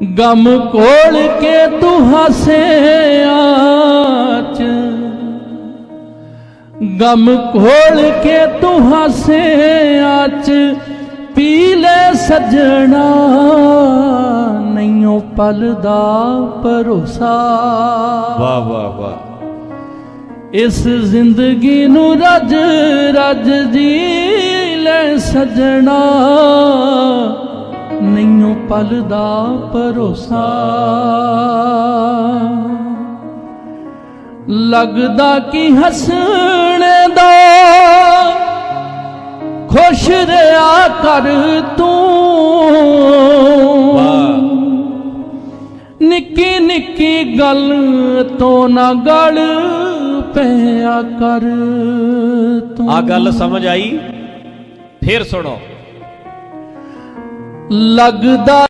ਗਮ ਕੋਲ ਕੇ ਤੂੰ ਹੱਸਿਆ ਚ ਗਮ ਕੋਲ ਕੇ ਤੂੰ ਹੱਸਿਆ ਚ ਪੀ ਲੈ ਸਜਣਾ ਨਹੀਂਓ ਪਲ ਦਾ ਭਰੋਸਾ। ਵਾਹ ਵਾਹ ਵਾਹ। ਇਸ ਜ਼ਿੰਦਗੀ ਨੂੰ ਰੱਜ ਰੱਜ ਜੀ ਲੈ ਸਜਣਾ। ਪਲ ਦਾ ਭਰੋਸਾ। ਲੱਗਦਾ ਕਿ ਹੱਸਣੇ ਦਾ ਖੁਸ਼ ਰਿਹਾ ਕਰ ਤੂੰ। ਨਿੱਕੀ ਨਿੱਕੀ ਗੱਲ ਤੋਂ ਨਾ ਗਲ ਪਿਆ ਕਰ ਤੂੰ। ਆ ਗੱਲ ਸਮਝ ਆਈ? ਫੇਰ ਸੁਣੋ। ਲੱਗਦਾ